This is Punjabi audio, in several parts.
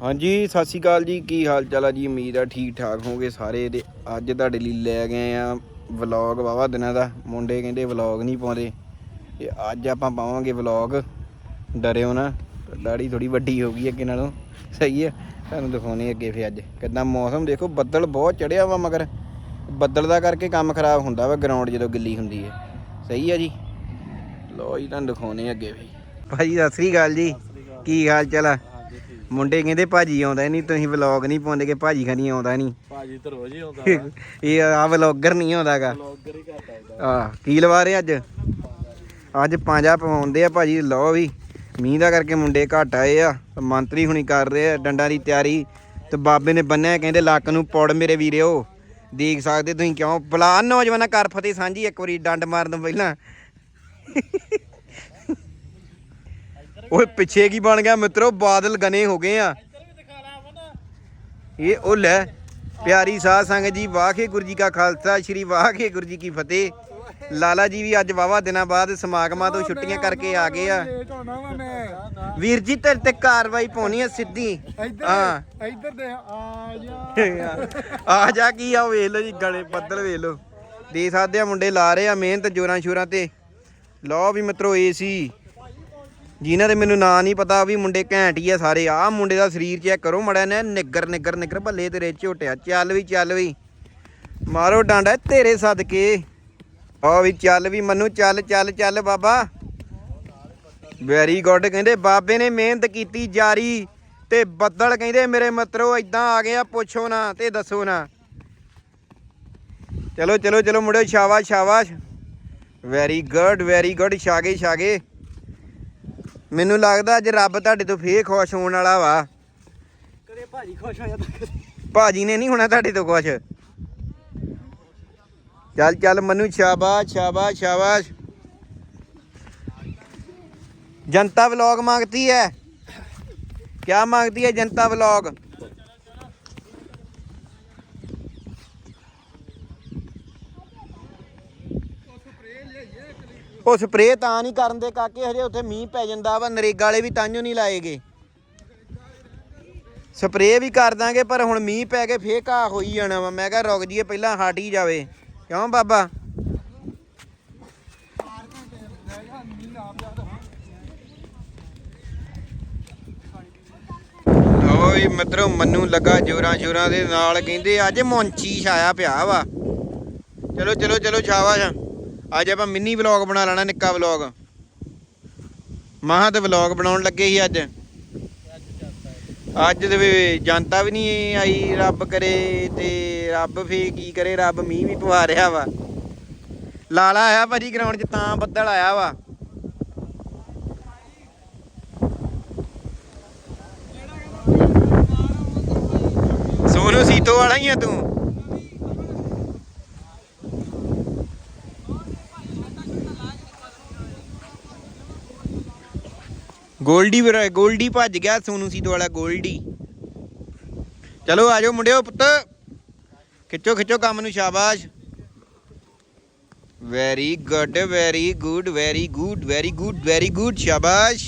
ਹਾਂਜੀ, ਸਤਿ ਸ਼੍ਰੀ ਅਕਾਲ ਜੀ। ਕੀ ਹਾਲ ਚਾਲ ਆ ਜੀ? ਉਮੀਦ ਆ ਠੀਕ ਠਾਕ ਹੋਗੇ ਸਾਰੇ ਤੇ ਅੱਜ ਤੁਹਾਡੇ ਲਈ ਲੈ ਗਏ ਆ ਵਲੌਗ ਵਾਵਾ ਦਿਨਾਂ ਦਾ। ਮੁੰਡੇ ਕਹਿੰਦੇ ਵਲੌਗ ਨਹੀਂ ਪਾਉਂਦੇ। ਤੇ ਅੱਜ ਆਪਾਂ ਪਾਵਾਂਗੇ ਵਲੌਗ। ਡਰਿਓ ਨਾ, ਦਾੜੀ ਥੋੜੀ ਵੱਡੀ ਹੋ ਗਈ ਅੱਗੇ ਨਾਲੋਂ। ਸਹੀ ਹੈ ਤੁਹਾਨੂੰ ਦਿਖਾਉਣੇ ਅੱਗੇ ਫੇ ਅੱਜ। ਕਿੱਦਾਂ ਮੌਸਮ ਦੇਖੋ, ਬੱਦਲ ਬਹੁਤ ਚੜਿਆ ਵਾ ਮਗਰ। ਬੱਦਲ ਦਾ ਕਰਕੇ ਕੰਮ ਖਰਾਬ ਹੁੰਦਾ ਵਾ ਗਰਾਊਂਡ ਜਦੋਂ ਗਿੱਲੀ ਹੁੰਦੀ ਹੈ ਸਹੀ ਆ ਜੀ। ਲੋ ਜੀ, ਤੁਹਾਨੂੰ ਦਿਖਾਉਣੇ ਅੱਗੇ ਫੇ ਭਾਜੀ, ਸਤਿ ਸ੍ਰੀ ਅਕਾਲ ਜੀ। ਕੀ ਹਾਲ ਚਾਲ ਆ? ਮੁੰਡੇ ਕਹਿੰਦੇ ਭਾਜੀ ਆਉਂਦਾ ਨਹੀਂ ਤੁਸੀਂ ਵਲੌਗ ਨਹੀਂ ਪਾਉਂਦੇ ਕਿ ਭਾਜੀ ਖਣੀ ਆਉਂਦਾ ਨਹੀਂ ਭਾਜੀ ਤਾਂ ਰੋਜ਼ ਹੀ ਆਉਂਦਾ ਇਹ ਆ ਵਲੌਗਰ ਨਹੀਂ ਆਉਂਦਾਗਾ। ਬਲੌਗਰ ਹੀ ਕਰਦਾ ਹੁੰਦਾ ਆ ਕੀ ਲਵਾ ਰਹੇ ਅੱਜ? ਅੱਜ ਪੰਜਾ ਪਵਾਉਂਦੇ ਆ ਭਾਜੀ ਲਓ ਵੀ। ਮੀਂਹ ਦਾ ਕਰਕੇ ਮੁੰਡੇ ਘਟ ਆਏ ਆ ਮੰਤਰੀ ਹੁਣੀ ਕਰ ਰਹੇ ਆ ਡੰਡਾਂ ਦੀ ਤਿਆਰੀ। ਤੇ ਬਾਬੇ ਨੇ ਬੰਨਿਆ ਕਹਿੰਦੇ ਲੱਕ ਨੂੰ ਪੌੜ ਮੇਰੇ ਵੀਰਿਓ। ਦੇਖ ਸਕਦੇ ਤੁਸੀਂ ਕਿਉਂ? ਬੁਲਾ ਨੌਜਵਾਨਾਂ ਕਰ ਫਤਿਹ ਸਾਂਝੀ ਇੱਕ ਵਾਰੀ ਡੰਡ ਮਾਰਨ ਤੋਂ ਪਹਿਲਾਂ। ਓਏ ਪਿੱਛੇ ਕੀ ਬਣ ਗਿਆ ਮਿੱਤਰੋ? ਬਾਦਲ ਗਨੇ ਹੋ ਗਏ ਆ। ਇਹ ਉਹ ਲੈ ਪਿਆਰੀ ਸਾਧ ਸੰਗਤ ਜੀ ਵਾਹਿਗੁਰੂ ਗੁਰੂ ਜੀ ਕਾ ਖਾਲਸਾ ਸ੍ਰੀ ਵਾਹਿਗੁਰੂ ਗੁਰੂ ਜੀ ਕੀ ਫਤਿਹ। ਲਾਲਾ ਜੀ ਵੀ ਅੱਜ ਵਾਵਾ ਦਿਨਾਂ ਬਾਅਦ ਸਮਾਗਮਾਂ ਤੋਂ ਛੁੱਟੀਆਂ ਕਰਕੇ ਆ ਗਏ ਆ। ਵੀਰ ਜੀ ਤੇਰੇ ਤੇ ਕਾਰਵਾਈ ਪਾਉਣੀ ਆ ਸਿੱਧੀ। ਹਾਂ। ਇੱਧਰ ਦੇ ਆ ਜਾ। ਆ ਜਾ ਕੀ ਆ ਵੇਖ ਲਓ ਜੀ ਗਲੇ ਬੱਦਲ ਵੇਖ ਲਓ। ਦੇ ਸਕਦੇ ਆ ਮੁੰਡੇ ਲਾ ਰਹੇ ਆ ਮਿਹਨਤ ਜੋਰਾਂ ਸ਼ੋਰਾਂ ਤੇ। ਲਓ ਵੀ ਮਿੱਤਰੋ ਏਸੀ। ਜਿਨ੍ਹਾਂ ਦੇ ਮੈਨੂੰ ਨਾਂ ਨਹੀਂ ਪਤਾ, ਵੀ ਮੁੰਡੇ ਘੈਂਟ ਹੀ ਆ ਸਾਰੇ। ਆ ਮੁੰਡੇ ਦਾ ਸਰੀਰ ਚੈੱਕ ਕਰੋ ਮੜਿਆ ਨੇ ਨਿੱਗਰ ਨਿੱਗਰ ਨਿੱਗਰ ਭੱਲੇ ਤੇਰੇ ਝੋਟਿਆ, ਚੱਲ ਵੀ ਚੱਲ ਵੀ। ਮਾਰੋ ਡਾਂਡਾ ਤੇਰੇ ਸਦਕੇ। ਆ ਵੀ ਚੱਲ ਵੀ ਮੰਨੂ, ਚੱਲ ਚੱਲ ਚੱਲ ਬਾਬਾ। ਵੈਰੀ ਗੁੱਡ ਕਹਿੰਦੇ ਬਾਬੇ ਨੇ ਮਿਹਨਤ ਕੀਤੀ ਜਾਰੀ ਤੇ ਬੱਦਲ ਕਹਿੰਦੇ ਮੇਰੇ ਮਿੱਤਰੋ ਇਦਾਂ ਆ ਗਿਆ, ਪੁੱਛੋ ਨਾ ਤੇ ਦੱਸੋ ਨਾ। ਚਲੋ ਚਲੋ ਚਲੋ ਮੁੰਡਿਓ, ਸ਼ਾਬਾਸ਼ ਸ਼ਾਬਾਸ਼। ਵੈਰੀ ਗੁੱਡ ਵੈਰੀ ਗੁੱਡ ਛਾਗੇ ਛਾਗੇ। ਮੈਨੂੰ ਲੱਗਦਾ ਅੱਜ ਰੱਬ ਤੁਹਾਡੇ ਤੋਂ ਫੇਰ ਖੁਸ਼ ਹੋਣ ਵਾਲਾ ਵਾ ਕਦੇ ਭਾਜੀ ਖੁਸ਼ ਹੋ ਜਾਂਦਾ ਕਦੇ ਭਾਜੀ ਨੇ ਨਹੀਂ ਹੋਣਾ ਤੁਹਾਡੇ ਤੋਂ ਖੁਸ਼ ਚੱਲ ਚੱਲ ਮਨੂ ਸ਼ਾਬਾਸ਼ ਸ਼ਾਬਾਸ਼ ਸ਼ਾਬਾਸ਼ जनता व्लॉग मांगती है क्या मांगती है जनता व्लॉग ਉਹ ਸਪਰੇਅ ਤਾਂ ਨਹੀਂ ਕਰਨ ਦੇ ਕਾਕੇ, ਹਜੇ ਉੱਥੇ ਮੀਂਹ ਪੈ ਜਾਂਦਾ ਵਾ, ਨਰੇਗਾ ਵਾਲੇ ਵੀ ਤਾਂਝੋ ਨਹੀਂ ਲਾਏਗੇ। ਸਪਰੇਅ ਵੀ ਕਰ ਦਾਂਗੇ, ਪਰ ਹੁਣ ਮੀਂਹ ਪੈ ਕੇ ਫੇਰ ਘਾਹ ਹੋਈ ਜਾਣਾ ਵਾ। ਮੈਂ ਕਿਹਾ ਰੁਕ ਜੀਏ ਪਹਿਲਾਂ ਹਟ ਹੀ ਜਾਵੇ। ਕਿਉਂ ਬਾਬਾ? ਓਏ ਮਿੱਤਰੋ, ਮੰਨੂ ਲੱਗਾ ਜੋਰਾਂ ਜੋਰਾਂ ਦੇ ਨਾਲ, ਕਹਿੰਦੇ ਅੱਜ ਮੌਂਚੀ ਛਾਇਆ ਪਿਆ ਵਾ। ਚਲੋ ਚਲੋ ਚਲੋ, ਸ਼ਾਬਾਸ਼। ਅੱਜ ਆਪਾਂ ਮਿੰਨੀ ਵਲੌਗ ਬਣਾ ਲੈਣਾ, ਨਿੱਕਾ ਵਲੌਗ। ਮਹਾਂ ਤੇ ਵਲੌਗ ਬਣਾਉਣ ਲੱਗੇ ਸੀ ਅੱਜ। ਅੱਜ ਦੇ ਵੀ ਜਨਤਾ ਵੀ ਨਹੀਂ ਆਈ, ਰੱਬ ਕਰੇ ਤੇ ਰੱਬ ਫੇ ਕੀ ਕਰੇ, ਰੱਬ ਮੀਂਹ ਵੀ ਪਵਾ ਰਿਹਾ ਵਾ। ਲਾਲਾ ਆਇਆ ਭਾਜੀ ਗਰਾਊਂਡ 'ਚ, ਤਾਂ ਬੱਦਲ ਆਇਆ ਵਾ। ਸੋਨੂ ਸੀਤੋ ਵਾਲਾ ਹੀ ਆ ਤੂੰ। ਗੋਲਡੀ ਵੀਰ ਗੋਲਡੀ ਭੱਜ ਗਿਆ ਸੋਨੂ ਸੀਤੋ ਵਾਲਾ, ਗੋਲਡੀ। ਚਲੋ ਆ ਜਾਓ ਮੁੰਡਿਓ ਪੁੱਤ। ਖਿੱਚੋ ਖਿੱਚੋ ਕੰਮ ਨੂੰ ਸ਼ਾਬਾਸ਼। Very good very good very good very good very good ਸ਼ਾਬਾਸ਼।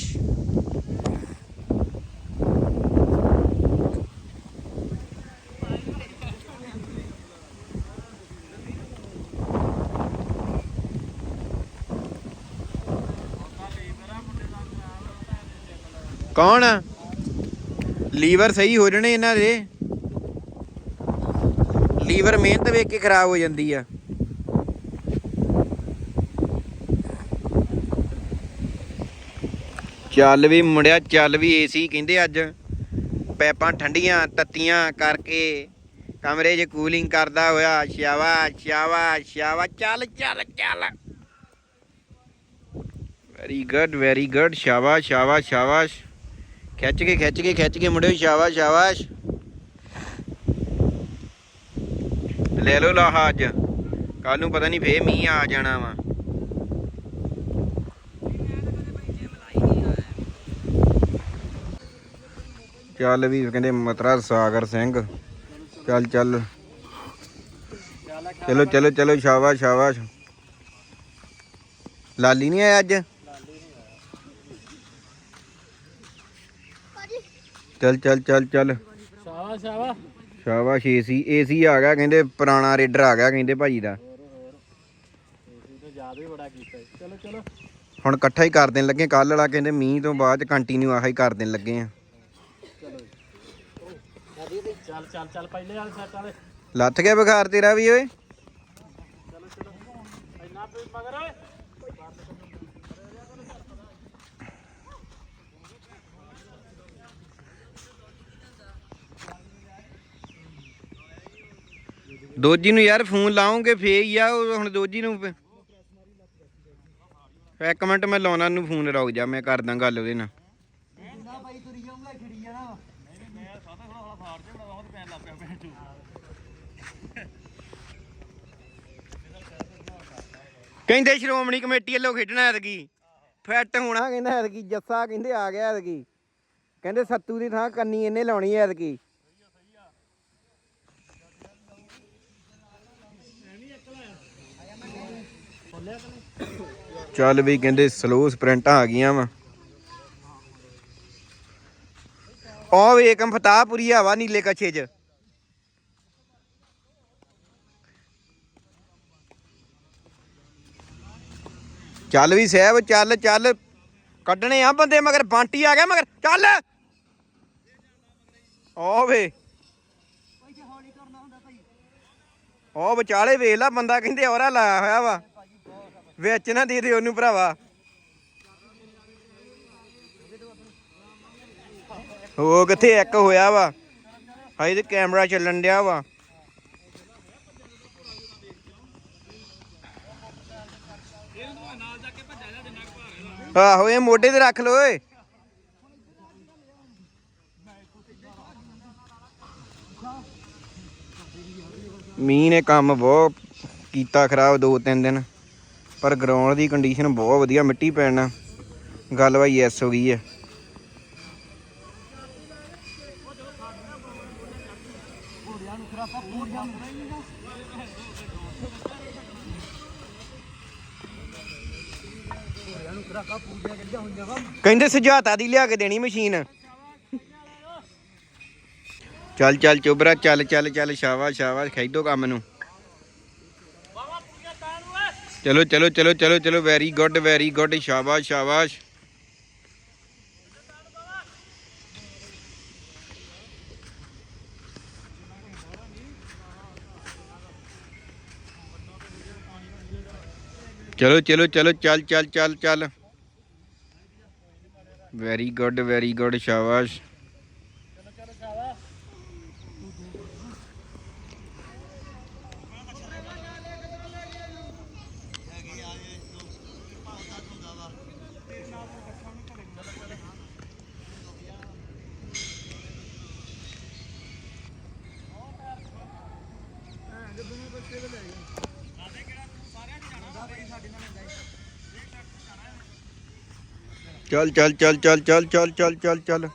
ਕੌਣ ਲੀਵਰ ਸਹੀ ਹੋ ਜਣੇ ਇਹਨਾਂ ਦੇ। ਲੀਵਰ ਮਿਹਨਤ ਵੇਖ ਕੇ ਖਰਾਬ ਹੋ ਜਾਂਦੀ ਆ। ਚੱਲ ਵੀ ਮੁੰਡਿਆ, ਚੱਲ ਵੀ ਏਸੀ ਕਹਿੰਦੇ ਅੱਜ। ਪੈਪਾਂ ਠੰਡੀਆਂ, ਤੱਤੀਆਂ ਕਰਕੇ ਕਮਰੇ 'ਚ ਕੂਲਿੰਗ ਕਰਦਾ ਹੋਇਆ। ਸ਼ਾਵਾ ਸ਼ਾਵਾ ਸ਼ਾਵਾ ਚੱਲ ਚੱਲ ਚੱਲ। ਵੈਰੀ ਗੁੱਡ ਵੈਰੀ ਗੁੱਡ ਸ਼ਾਬਾਸ਼ ਸ਼ਾਬਾਸ਼ ਸ਼ਾਬਾਸ਼। ਖਿੱਚ ਕੇ ਖਿੱਚ ਕੇ ਖਿੱਚ ਕੇ ਮੁੰਡਿਓ, ਸ਼ਾਬਾਸ਼ ਸ਼ਾਬਾਸ਼। ਲੈ ਲਓ ਲਾਹਾ ਅੱਜ। ਕੱਲ ਨੂੰ ਪਤਾ ਨਹੀਂ ਫੇਰ ਮੀਂਹ ਆ ਜਾਣਾ ਵਾ। ਚੱਲ ਵੀ ਕਹਿੰਦੇ ਮਤਰਾ ਸਾਗਰ ਸਿੰਘ। ਚੱਲ ਚੱਲ। ਚਲੋ ਚਲੋ ਚਲੋ, ਸ਼ਾਬਾਸ਼ ਸ਼ਾਬਾਸ਼। ਲਾਲੀ ਨਹੀਂ ਆਇਆ ਅੱਜ? ਚੱਲ ਚੱਲ ਚੱਲ ਚੱਲ। ਸ਼ਾਵਾ ਸ਼ਾਵਾ ਸ਼ਾਬਾਸ਼ ਏਸੀ ਏਸੀ ਆ ਗਿਆ ਕਹਿੰਦੇ ਪੁਰਾਣਾ ਰੇਡਰ ਆ ਗਿਆ ਕਹਿੰਦੇ ਭਾਜੀ ਦਾ। ਹੁਣ ਇਕੱਠਾ ਹੀ ਕਰ ਦੇਣ ਲੱਗੇ ਕੱਲ ਵਾਲਾ ਕਹਿੰਦੇ ਮੀਂਹ ਤੋਂ ਬਾਅਦ ਕੰਟੀਨਿਊ ਆਹ ਹੀ ਕਰ ਦੇਣ ਲੱਗੇ ਆ। ਚੱਲ ਚੱਲ ਚੱਲ ਪਹਿਲੇ ਵਾਲੇ ਸੈੱਟ ਵਾਲੇ। ਲੱਥ ਗਿਆ ਬੁਖਾਰ ਤੇਰਾ ਵੀ ਓਏ? ਚਲੋ ਚਲੋ। ਇੰਨਾ ਪੀ ਮਗਰ ਓਏ। ਦੋਜੀ ਨੂੰ ਯਾਰ ਫੋਨ ਲਾਉਂਗੇ ਫੇਰ ਹੀ ਆ ਉਹ ਹੁਣ ਦੋਜੀ ਨੂੰ ਫੇ- ਇੱਕ ਮਿੰਟ ਮੈਂ ਲਾਉਣਾ ਨੂੰ ਫੋਨ ਰੁਕ ਜਾ ਮੈਂ ਕਰਦਾ ਗੱਲ ਉਹਦੇ ਨਾਲ। ਕਹਿੰਦੇ ਸ਼੍ਰੋਮਣੀ ਕਮੇਟੀ ਵੱਲੋਂ ਖੇਡਣਾ ਐਤਕੀ। ਫਿੱਟ ਹੋਣਾ ਕਹਿੰਦਾ ਐਤਕੀ ਜੱਸਾ ਕਹਿੰਦੇ ਆ ਗਿਆ ਐਤਕੀ। ਕਹਿੰਦੇ ਸੱਤੂ ਦੀ ਥਾਂ ਕੰਨੀ ਇਹਨੇ ਲਾਉਣੀ ਐਤਕੀ। ਚੱਲ ਵੀ ਕਹਿੰਦੇ ਸਲੋ ਸਪ੍ਰਿੰਟਾਂ ਆ ਗਈਆਂ ਵਾ। ਉਹ ਵੇਕਮ ਫਤਾਹਪੁਰੀ ਹਵਾ ਨੀਲੇ ਕਛੇ 'ਚ। ਚੱਲ ਵੀ ਸਹਿਬ, ਚੱਲ ਚੱਲ। ਕੱਢਣੇ ਆ ਬੰਦੇ, ਮਗਰ ਬਾਂਟੀ ਆ ਗਿਆ, ਮਗਰ ਚੱਲ। ਓ ਵੇ। ਉਹ ਵਿਚਾਲੇ ਵੇਖ ਲਾ, ਬੰਦਾ ਕਹਿੰਦੇ ਔਰਾ ਲਾਇਆ ਹੋਇਆ ਵਾ। ਵਿੱਚ ਨਾ ਦੇ ਦੇ ਉਹਨੂੰ ਭਰਾਵਾ। ਉਹ ਕਿੱਥੇ ਇੱਕ ਹੋਇਆ ਵਾ। ਹਾਈ ਤੇ ਕੈਮਰਾ ਚੱਲਣ ਡਿਆ ਵਾ। ਆਹੋ, ਇਹ ਮੋਢੇ ਤੇ ਰੱਖ ਲੋ ਓਏ। ਮੀਂਹ ਨੇ ਕੰਮ ਬਹੁਤ ਕੀਤਾ ਖਰਾਬ ਦੋ ਤਿੰਨ ਦਿਨ। ਪਰ ਗਰਾਊਂਡ ਦੀ ਕੰਡੀਸ਼ਨ ਬਹੁਤ ਵਧੀਆ, ਮਿੱਟੀ ਪੈਣ ਨਾਲ। ਗੱਲ ਬਾਈ ਐਸ ਹੋ ਗਈ ਹੈ। ਕਹਿੰਦੇ ਸੁਝਾਤਾ ਦੀ ਲਿਆ ਕੇ ਦੇਣੀ ਮਸ਼ੀਨ। ਚੱਲ ਚੱਲ ਚੋਬਰਾ ਚੱਲ ਚੱਲ ਚੱਲ, ਸ਼ਾਬਾਸ਼ ਸ਼ਾਬਾਸ਼ ਖੇਡੋ ਕੰਮ ਨੂੰ। चलो चलो चलो चलो चलो वेरी गुड वेरी गुड शाबाश शाबाश। चलो चलो चलो, चल चल चल चल। वेरी गुड वेरी गुड शाबाश। ਚੱਲ ਚੱਲ ਚੱਲ ਚੱਲ ਚੱਲ ਚੱਲ ਚੱਲ ਚੱਲ ਚੱਲ।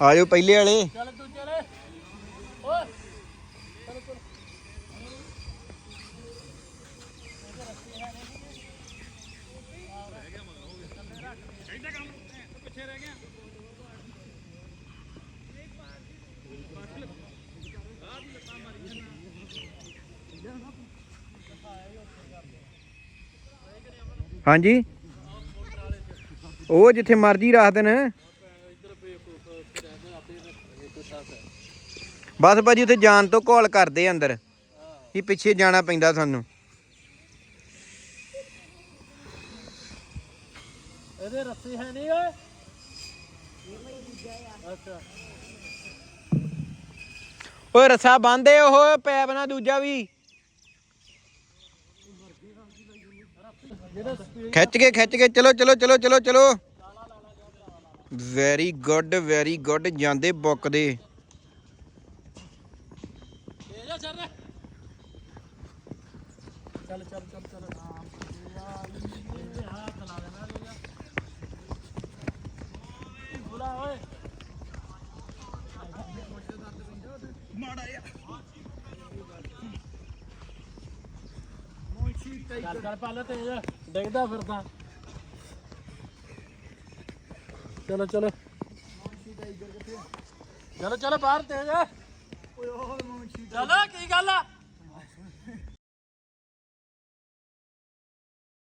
ਆਇਓ ਪਹਿਲੇ ਵਾਲੇ ਹਾਂਜੀ? ਉਹ ਜਿੱਥੇ ਮਰਜ਼ੀ ਰੱਖ ਦੇਣ। ਬਸ ਭਾਜੀ ਉੱਥੇ ਜਾਣ ਤੋਂ ਕਾਲ ਕਰਦੇ ਅੰਦਰ। ਵੀ ਪਿੱਛੇ ਜਾਣਾ ਪੈਂਦਾ ਸਾਨੂੰ। ਇਹਦੇ ਰੱਸੀ ਹੈ ਨਹੀਂ ਓਏ। ਅੱਛਾ ਓਏ ਰੱਸਾ ਬੰਦੇ ਉਹ ਪੈਪ ਨਾਲ ਦੂਜਾ ਵੀ। ਖਿੱਚ ਕੇ ਖਿੱਚ ਕੇ, ਚਲੋ ਚਲੋ ਚਲੋ ਚਲੋ ਚਲੋ। ਵੈਰੀ ਗੁੱਡ ਵੈਰੀ ਗੁੱਡ ਜਾਂਦੇ ਬੁੱਕ ਦੇ। ਚੱਲ ਚੱਲ ਚੱਲ ਚੱਲ ਹਾਂ ਚਲਾ ਚੱਲ ਚੱਲ ਪਾਲ ਤੇਜ ਡਿੱਗਦਾ ਫਿਰਦਾ। ਚਲੋ ਚਲੋ। ਚਲੋ ਚਲੋ ਬਾਹਰ ਤੇਜ। ਓਏ ਓਏ ਮੁੰਸ਼ੀ ਚਲੋ ਕੀ ਗੱਲ ਆ?